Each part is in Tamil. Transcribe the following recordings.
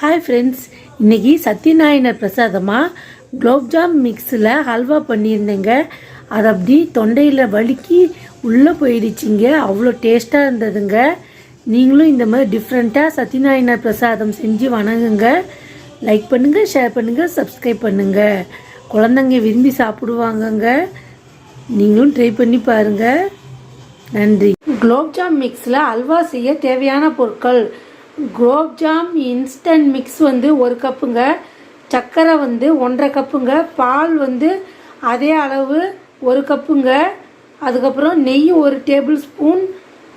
ஹாய் ஃப்ரெண்ட்ஸ் இன்றைக்கி சத்யநாராயணர் பிரசாதமாக குலோப்ஜாம் மிக்ஸில் ஹல்வா பண்ணியிருந்தேங்க. அது அப்படி தொண்டையில் வலிக்கி உள்ளே போயிடுச்சிங்க. அவ்வளோ டேஸ்ட்டாக இருந்ததுங்க. நீங்களும் இந்த மாதிரி டிஃப்ரெண்ட்டாக சத்யநாராயணர் பிரசாதம் செஞ்சு வணங்குங்க. லைக் பண்ணுங்கள் ஷேர் பண்ணுங்கள் சப்ஸ்கிரைப் பண்ணுங்கள் குழந்தைங்க விரும்பி சாப்பிடுவாங்கங்க. நீங்களும் ட்ரை பண்ணி பாருங்கள் நன்றி. குலோப்ஜாம் மிக்ஸில் அல்வா செய்ய தேவையான பொருட்கள் குலோப்ஜாம் இன்ஸ்டன்ட் மிக்ஸ் வந்து ஒரு கப்புங்க. சர்க்கரை வந்து ஒன்றரை கப்புங்க. பால் வந்து அதே அளவு ஒரு கப்புங்க. அதுக்கப்புறம் நெய் ஒரு டேபிள் ஸ்பூன்.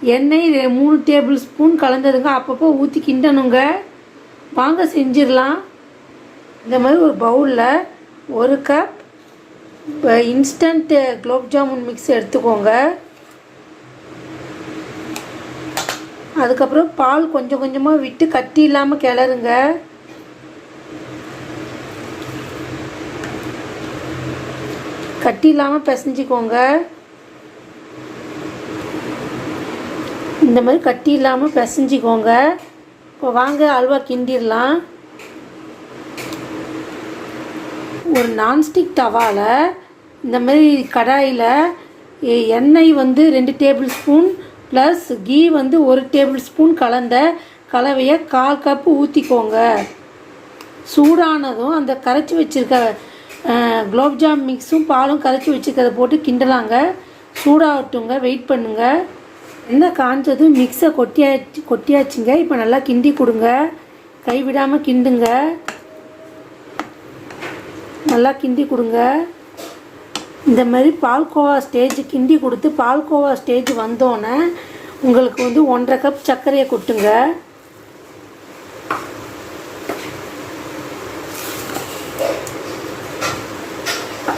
எண்ணெய் ரெ- மூணு டேபிள் ஸ்பூன் கலந்ததுங்க. அப்பப்போ ஊற்றி கிண்டணுங்க. வாங்க செஞ்சிடலாம். இந்த மாதிரி ஒரு பவுலில் ஒரு cup instant gulab jamun mix எடுத்துக்கோங்க. அதுக்கப்புறம் பால் கொஞ்சம் கொஞ்சமாக விட்டு கட்டி இல்லாமல் கிளறுங்க. கட்டி இல்லாமல் பிசைஞ்சிக்கோங்க. இந்த மாதிரி கட்டி இல்லாமல் பிசைஞ்சிக்கோங்க. இப்போ வாங்க அல்வா கிண்டிடலாம். ஒரு நான்ஸ்டிக் தவாவில் இந்த மாதிரி கடாயில் எண்ணெய் வந்து ரெண்டு டேபிள் ஸ்பூன் ப்ளஸ் கீ வந்து ஒரு டேபிள் ஸ்பூன் கலந்த கலவையை கால் கப்பு ஊற்றிக்கோங்க சூடானதும் அந்த கரைச்சி வச்சுருக்க குலோப்ஜாம் மிக்ஸும் பாலும் கரைச்சி வச்சுருக்கிறத போட்டு கிண்டலாங்க. சூடாகட்டுங்க வெயிட் பண்ணுங்க. என்ன காஞ்சதும் மிக்ஸை கொட்டியாச்சு கொட்டியாச்சுங்க. இப்போ நல்லா கிண்டி கொடுங்க. கைவிடாமல் கிண்டுங்க. நல்லா கிண்டி கொடுங்க. இந்த மாதிரி பால்கோவா ஸ்டேஜ் கிண்டி கொடுத்து பால்கோவா ஸ்டேஜ் வந்தோன்னே உங்களுக்கு வந்து ஒன்றரை கப் சர்க்கரையை கொட்டுங்க.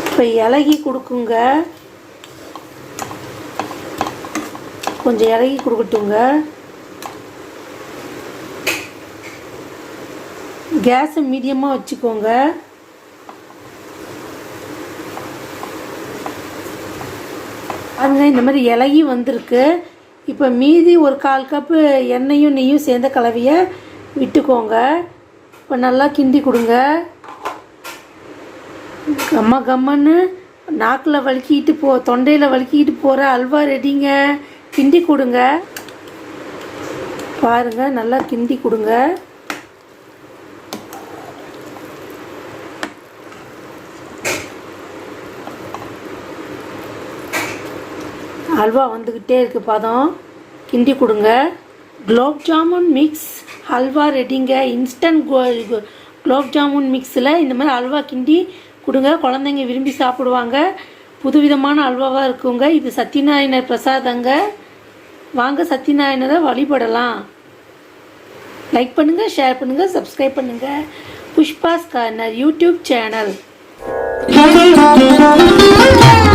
இப்போ இலகி கொடுக்குங்க. கொஞ்சம் இலகி கொடுக்கட்டுங்க. கேஸை மீடியமாக வச்சுக்கோங்க. அதுங்க இந்த மாதிரி இலகி வந்திருக்கு. இப்போ மீதி ஒரு கால் கப்பு எண்ணெயும் நெய்யும் சேர்ந்த கலவையை விட்டுக்கோங்க. இப்போ நல்லா கிண்டி கொடுங்க. கம்ம கம்மன்னு நாக்கில் வலுக்கிட்டு போ தொண்டையில் வலுக்கிட்டு போகிற அல்வா ரெடிங்க. கிண்டி கொடுங்க. பாருங்க நல்லா கிண்டி கொடுங்க. அல்வா வந்துக்கிட்டே இருக்கு பதம். கிண்டி கொடுங்க. குலோப் ஜாமுன் மிக்ஸ் ஹல்வா ரெடிங்க இன்ஸ்டன்ட் குலோப் ஜாமுன் மிக்ஸில் இந்த மாதிரி அல்வா கிண்டி கொடுங்க. குழந்தைங்க விரும்பி சாப்பிடுவாங்க. புதுவிதமான அல்வாவாக இருக்குங்க. இது சத்யநாராயணர் பிரசாதங்க. வாங்க சத்யநாராயணரை வழிபடலாம். லைக் பண்ணுங்கள் ஷேர் பண்ணுங்கள் சப்ஸ்கிரைப் பண்ணுங்கள் Pushpa's corner YouTube channel. Thank you.